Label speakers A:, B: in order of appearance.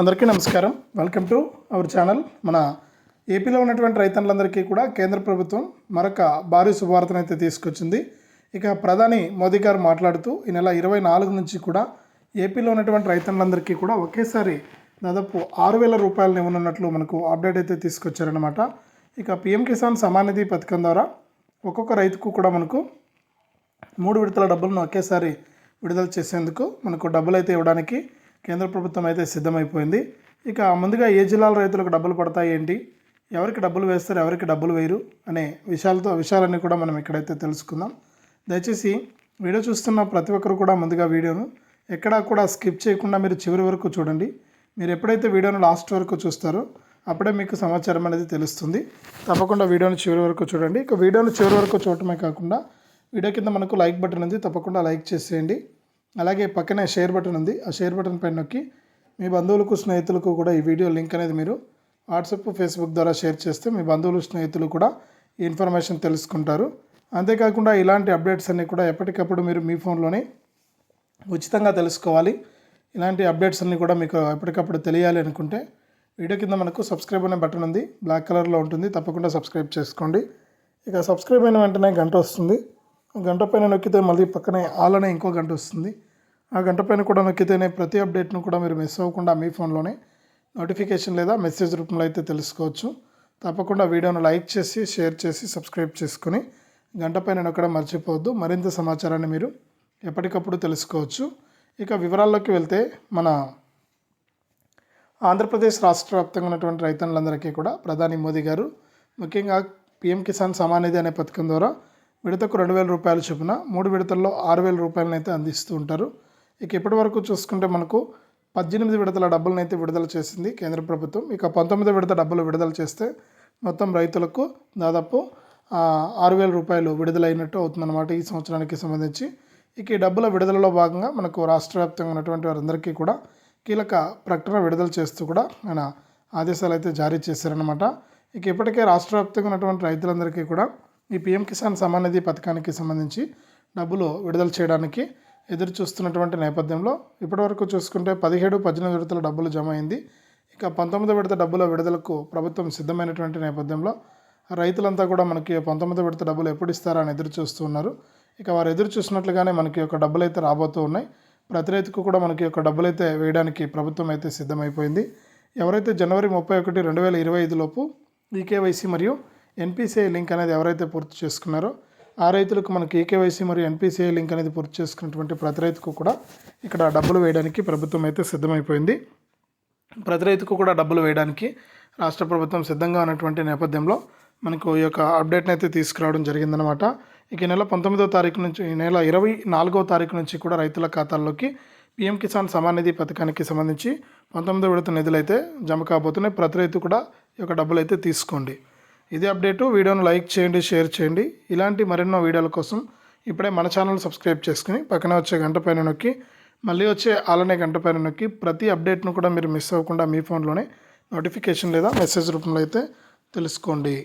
A: అందరికీ నమస్కారం. Welcome to our channel మన ఏపీలో ఉన్నటువంటి రైతన్నులందరికీ కూడా కేంద్ర ప్రభుత్వం మరొక భారీ శుభవార్తను అయితే తీసుకొచ్చింది. ఇక ప్రధాని మోదీ గారు మాట్లాడుతూ ఈ నెల ఇరవై నాలుగు నుంచి కూడా ఏపీలో ఉన్నటువంటి రైతన్నులందరికీ కూడా ఒకేసారి దాదాపు ఆరు వేల రూపాయలను ఇవ్వనున్నట్లు మనకు అప్డేట్ అయితే తీసుకొచ్చారనమాట ఇక పిఎం కిసాన్ సమానిధి పథకం ద్వారా ఒక్కొక్క రైతుకు కూడా మనకు మూడు విడతల డబ్బులను ఒకేసారి విడుదల చేసేందుకు మనకు డబ్బులు అయితే ఇవ్వడానికి కేంద్ర ప్రభుత్వం అయితే సిద్ధమైపోయింది. ఇక ముందుగా ఏ జిల్లాల రైతులకు డబ్బులు పడతాయి ఏంటి? ఎవరికి డబ్బులు వేస్తారు? ఎవరికి డబ్బులు వేయరు? అనే విషయాలతో విషయాలన్నీ కూడా మనం ఇక్కడైతే తెలుసుకుందాం. దయచేసి వీడియో చూస్తున్న ప్రతి ఒక్కరు కూడా ముందుగా వీడియోను ఎక్కడా కూడా స్కిప్ చేయకుండా మీరు చివరి వరకు చూడండి. మీరు ఎప్పుడైతే వీడియోను లాస్ట్ వరకు చూస్తారో అప్పుడే మీకు సమాచారం అనేది తెలుస్తుంది. తప్పకుండా వీడియోను చివరి వరకు చూడండి. ఇక వీడియోను చివరి వరకు చూడటమే కాకుండా వీడియో కింద మనకు లైక్ బటన్ ఉంది. తప్పకుండా లైక్ చేసేయండి. అలాగే పక్కనే షేర్ బటన్ ఉంది. ఆ షేర్ బటన్ పైన నొక్కి మీ బంధువులకు స్నేహితులకు కూడా ఈ వీడియో లింక్ అనేది మీరు వాట్సాప్ ఫేస్బుక్ ద్వారా షేర్ చేస్తే మీ బంధువులు స్నేహితులు కూడా ఈ ఇన్ఫర్మేషన్ తెలుసుకుంటారు. అంతేకాకుండా ఇలాంటి అప్డేట్స్ అన్నీ కూడా ఎప్పటికప్పుడు మీరు మీ ఫోన్లోనే ఉచితంగా తెలుసుకోవాలి. ఇలాంటి అప్డేట్స్ అన్నీ కూడా మీకు ఎప్పటికప్పుడు తెలియాలి అనుకుంటే వీడియో కింద మనకు సబ్స్క్రైబ్ అనే బటన్ ఉంది. బ్లాక్ కలర్లో ఉంటుంది. తప్పకుండా సబ్స్క్రైబ్ చేసుకోండి. ఇక సబ్స్క్రైబ్ అయిన వెంటనే గంట వస్తుంది. గంట పైన నొక్కితే మళ్ళీ పక్కనే ఆల్ అనే ఇంకో గంట వస్తుంది. ఆ గంట పైన కూడా నొక్కితేనే ప్రతి అప్డేట్ను కూడా మీరు మిస్ అవ్వకుండా మీ ఫోన్లోనే నోటిఫికేషన్ లేదా మెసేజ్ రూపంలో అయితే తెలుసుకోవచ్చు. తప్పకుండా వీడియోను లైక్ చేసి షేర్ చేసి సబ్స్క్రైబ్ చేసుకుని గంట పైన నొక్కడం మర్చిపోవద్దు. మరింత సమాచారాన్ని మీరు ఎప్పటికప్పుడు తెలుసుకోవచ్చు. ఇక వివరాల్లోకి వెళ్తే మన ఆంధ్రప్రదేశ్ రాష్ట్ర వ్యాప్తంగా ఉన్నటువంటి రైతన్నులందరికీ కూడా ప్రధాని మోదీ గారు ముఖ్యంగా పీఎం కిసాన్ సమానిధి అనే పథకం ద్వారా విడతకు రెండు వేల రూపాయలు చొప్పున మూడు విడతల్లో ఆరు వేల రూపాయలను అయితే అందిస్తూ ఉంటారు. ఇక ఇప్పటి వరకు చూసుకుంటే మనకు పద్దెనిమిది విడతల డబ్బులను అయితే విడుదల చేసింది కేంద్ర ప్రభుత్వం. ఇక పంతొమ్మిది విడత డబ్బులు విడుదల చేస్తే మొత్తం రైతులకు దాదాపు ఆరు వేల రూపాయలు విడుదలైనట్టు అవుతుందన్నమాట ఈ సంవత్సరానికి సంబంధించి. ఇక ఈ డబ్బుల విడుదలలో భాగంగా మనకు రాష్ట్ర వ్యాప్తంగా ఉన్నటువంటి వారందరికీ కూడా కీలక ప్రకటన విడుదల చేస్తూ కూడా ఆయన ఆదేశాలు అయితే జారీ చేశారనమాట ఇక ఇప్పటికే రాష్ట్ర వ్యాప్తంగా ఉన్నటువంటి రైతులందరికీ కూడా ఈ పిఎం కిసాన్ సమాన్ నిధి పథకానికి సంబంధించి డబ్బులు విడుదల చేయడానికి ఎదురు చూస్తున్నటువంటి నేపథ్యంలో ఇప్పటివరకు చూసుకుంటే పదిహేడు పద్దెనిమిది విడతల డబ్బులు జమ అయింది ఇక పంతొమ్మిది విడత డబ్బుల విడుదలకు ప్రభుత్వం సిద్ధమైనటువంటి నేపథ్యంలో రైతులంతా కూడా మనకి పంతొమ్మిది విడత డబ్బులు ఎప్పుడు ఇస్తారా అని ఎదురు చూస్తున్నారు ఇక వారు ఎదురు చూసినట్లుగానే మనకి ఒక డబ్బులు అయితే రాబోతూ ఉన్నాయి. ప్రతి రైతుకు కూడా మనకి ఒక డబ్బులు అయితే వేయడానికి ప్రభుత్వం అయితే సిద్ధమైపోయింది. ఎవరైతే జనవరి ముప్పై ఒకటి రెండు వేల ఇరవై ఐదులోపు ఈకేవైసీ మరియు ఎన్పిసిఐ లింక్ అనేది ఎవరైతే పూర్తి చేసుకున్నారో ఆ రైతులకు మనకి ఈకేవైసీ మరియు ఎన్పిసిఐ లింక్ అనేది పూర్తి చేసుకున్నటువంటి ప్రతి రైతుకు కూడా ఇక్కడ డబ్బులు వేయడానికి ప్రభుత్వం అయితే సిద్ధమైపోయింది. ప్రతి రైతుకు కూడా డబ్బులు వేయడానికి రాష్ట్ర ప్రభుత్వం సిద్ధంగా ఉన్నటువంటి నేపథ్యంలో మనకు ఈ యొక్క అప్డేట్ని అయితే తీసుకురావడం జరిగిందనమాట ఇక నెల పంతొమ్మిదో తారీఖు నుంచి ఈ నెల ఇరవై నాలుగో తారీఖు నుంచి కూడా రైతుల ఖాతాల్లోకి పీఎం కిసాన్ సమాన్ నిధి పథకానికి సంబంధించి పంతొమ్మిదో విడత నిధులు అయితే జమ కాబోతున్నాయి. ప్రతి రైతు కూడా ఈ యొక్క డబ్బులు అయితే తీసుకోండి. ఇది అప్డేటు. వీడియోను లైక్ చేయండి షేర్ చేయండి. ఇలాంటి మరెన్నో వీడియోల కోసం ఇప్పుడే మన ఛానల్ సబ్స్క్రైబ్ చేసుకుని పక్కన వచ్చే గంట పైన నొక్కి మళ్ళీ వచ్చే ఆలనే గంట పైన నొక్కి ప్రతి అప్డేట్ను కూడా మీరు మిస్ అవ్వకుండా మీ ఫోన్లోనే నోటిఫికేషన్ లేదా మెసేజ్ రూపంలో అయితే తెలుసుకోండి.